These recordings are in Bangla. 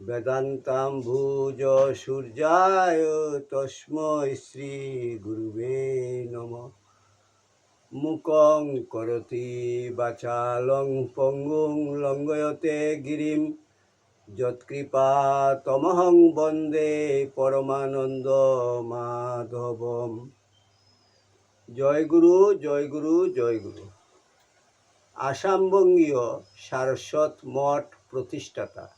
বেদান্তাম্ভুজ সূর্যায় তস্মৈ শ্রী গুরুবে নম। মুকং করতি বাচালং পঙ্গুং লঙ্গয়তে গিরিম। যৎকৃপা তমহং বন্দে পরমানন্দ মাধবম। জয় গুরু জয় গুরু জয় গুরু। আসামবঙ্গীয় সারস্বত মঠ প্রতিষ্ঠাতা।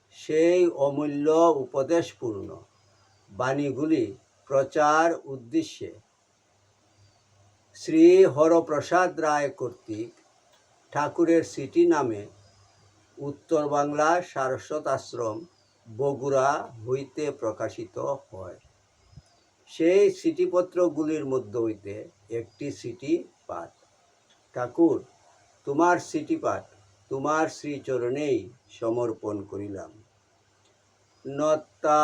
সেই অমূল্য উপদেশপূর্ণ বাণীগুলি প্রচার উদ্দেশ্যে শ্রী হরপ্রসাদ রায় কর্তৃক ঠাকুরের সিটি নামে উত্তর বাংলা সারস্বত আশ্রম, বগুড়া হইতে প্রকাশিত হয়। সেই চিঠিপত্রগুলির মধ্য হইতে একটি সিটি পাঠ। ঠাকুর, তোমার সিটি পাঠ তোমার শ্রীচরণেই সমর্পণ করিলাম। নত্তা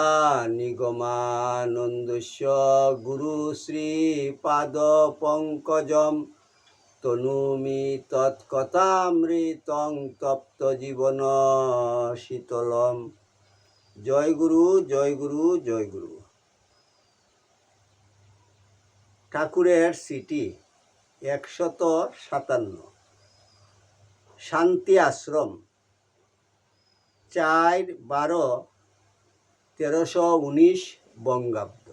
নিগমানন্দস্য গুরু শ্রী পাদ পঙ্কজম তনুমি তৎকথামৃতং তপ্ত জীবন শীতলম। জয় গুরু জয় গুরু জয় গুরু। ঠাকুরের সিটি একশত সাতান্ন। শান্তি আশ্রম। চার বারো তেরোশো উনিশ বঙ্গাব্দ।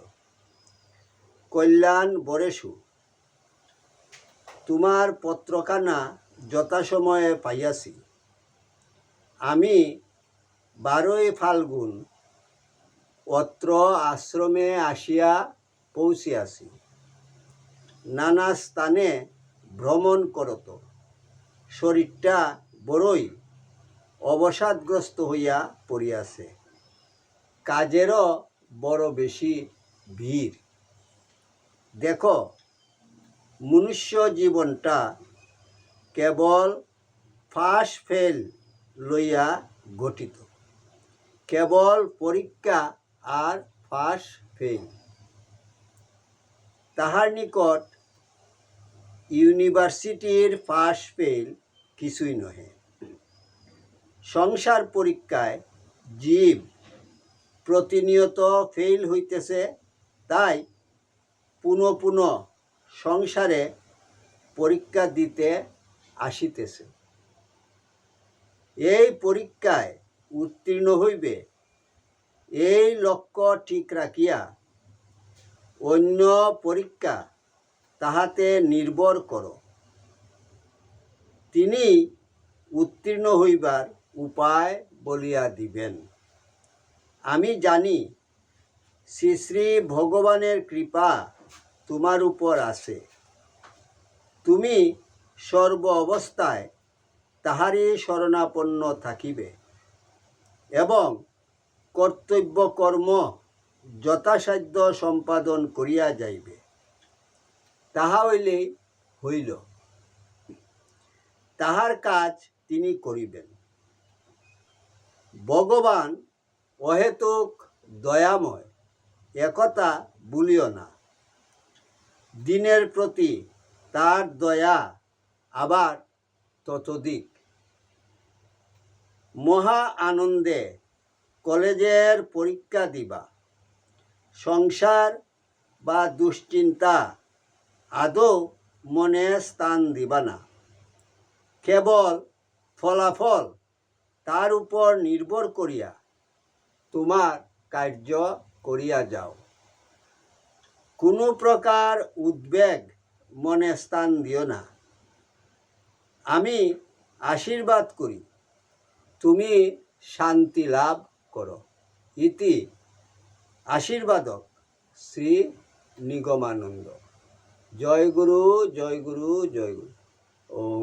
কল্যাণ বরেশু তোমার পত্রখানা যথাসময়ে পাইয়াছি। আমি বারোই ফাল্গুন অত্র আশ্রমে আসিয়া পৌঁছিয়াছি। নানা স্থানে ভ্রমণ করত। শরীরটা বড়ই অবসাদগ্রস্ত হইয়া পড়িয়াছে। কাজেরও বড় বেশি ভিড়। দেখো, মনুষ্য জীবনটা কেবল ফাঁস ফেল লইয়া গঠিত। কেবল পরীক্ষা আর ফাঁস ফেল। তাহার নিকট ইউনিভার্সিটির পাশ ফেল কিছুই নহে। সংসার পরীক্ষায় জীব প্রতিনিয়ত ফেল হইতেছে, তাই পুনঃ পুনঃ সংসারে পরীক্ষা দিতে আসিতেছে। এই পরীক্ষায় উত্তীর্ণ হইবে, এই লক্ষ্য ঠিক রাখিয়া অন্য পরীক্ষা তাহাতে নির্ভর করো। তিনি উত্তীর্ণ হইবার উপায় বলিয়া দিবেন। আমি জানি, শ্রী শ্রী ভগবানের কৃপা তোমার উপর আছে। তুমি সর্ব অবস্থায় তাহারই শরণাপন্ন থাকিবে এবং কর্তব্য কর্ম যথাসাধ্য সম্পাদন করিয়া যাইবে। তাহা হইলেই হইল। তাহার কাজ তিনি করিবেন। ভগবান অহেতুক দয়াময়, একথা বলিও না। দিনের প্রতি তার দয়া আবার ততোধিক। মহা আনন্দে কলেজের পরীক্ষা দিবা। সংসার বা দুশ্চিন্তা আদৌ মনে স্থান দিবা না। কেবল ফলাফল তার উপর নির্ভর করিয়া তোমার কার্য করিয়া যাও। কোনো প্রকার উদ্বেগ মনে স্থান দিও না। আমি আশীর্বাদ করি, তুমি শান্তি লাভ করো। ইতি আশীর্বাদক শ্রী নিগমানন্দ। জয় গুরু জয় গুরু জয় গুরু। ওং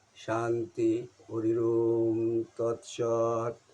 শান্তি হরিম তৎসৎ।